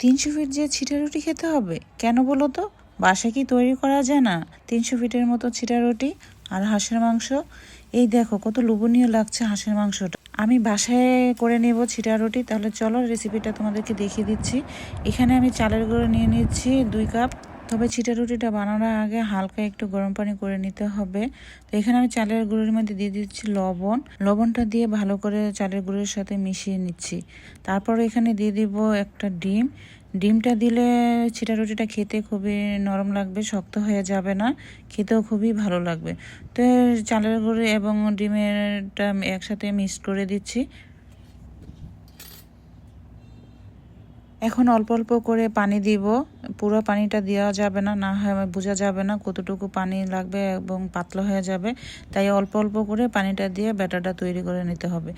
তিনশো ফিট যে ছিটা রুটি খেতে হবে? কেন বলো তো? বাসা কি তৈরি করা যায় না? তিনশো ফিটের মতো ছিটা রুটি আর হাঁসের মাংস? এই দেখো, কত লোভনীয় লাগছে হাঁসের মাংসটা। আমি বাসায় করে নেব ছিটা রুটি তাহলে চলো রেসিপিটা তোমাদেরকে দেখিয়ে দিচ্ছি। এখানে আমি চালের গুঁড়ো নিয়ে নিচ্ছি, দুই কাপ। তবে ছিটা রুটিটা বানানোর আগে হালকা একটু গরম পানি করে নিতে হবে। তো এখানে আমি চালের গুঁড়োর মধ্যে দিয়ে দিচ্ছি লবণ। লবণটা দিয়ে ভালো করে চালের গুঁড়োর সাথে মিশিয়ে নিচ্ছি। তারপর এখানে দিয়ে দিব একটা ডিম। ডিমটা দিলে ছিটা রুটিটা খেতে খুবই নরম লাগবে, শক্ত হয়ে যাবে না। খেতেও খুবই ভালো লাগবে। তো চালের গুঁড়ো এবং ডিমেরটা একসাথে মিক্স করে দিচ্ছি। এখন অল্প অল্প করে পানি দিব। পুরো পানিটা দেওয়া যাবে না না হয় বোঝা যাবে না কতটুকু পানি লাগবে এবং পাতলা হয়ে যাবে। তাই অল্প অল্প করে পানিটা দিয়ে ব্যাটাটা তৈরি করে নিতে হবে।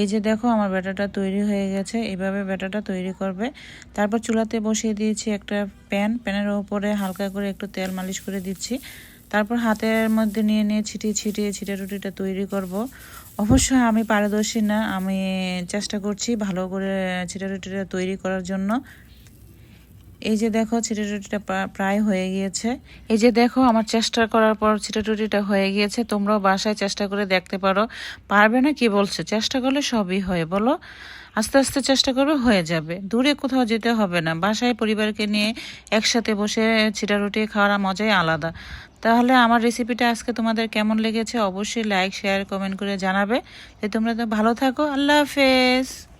এই যে দেখো আমার ব্যাটাটা তৈরি হয়ে গেছে এইভাবে ব্যাটাটা তৈরি করবে। তারপর চুলাতে বসিয়ে দিয়েছি একটা প্যান। প্যানের ওপরে হালকা করে একটু তেল মালিশ করে দিচ্ছি। তারপর হাতের মধ্যে নিয়ে নিয়ে ছিটিয়ে ছিটিয়ে ছিটে রুটিটা তৈরি করব। অবশ্য আমি পারদর্শী না, আমি চেষ্টা করছি ভালো করে ছিটা রুটিটা তৈরি করার জন্য। এই যে দেখো ছিটা রুটিটা প্রায় হয়ে গিয়েছে। এই যে দেখো আমার চেষ্টা করার পর ছিটা রুটিটা হয়ে গিয়েছে। তোমরাও বাসায় চেষ্টা করে দেখতে পারো। পারবে না কি বলছো? চেষ্টা করলে সবই হয়, বলো? আস্তে আস্তে চেষ্টা করবে, হয়ে যাবে। দূরে কোথাও যেতে হবে না। বাসায় পরিবারকে নিয়ে একসাথে বসে ছিটা রুটি খাওয়ার মজাই আলাদা। তাহলে আমার রেসিপিটা আজকে তোমাদের কেমন লেগেছে অবশ্যই লাইক শেয়ার কমেন্ট করে জানাবে। যে তোমরা তো ভালো থাকো। আল্লাহ হাফেজ।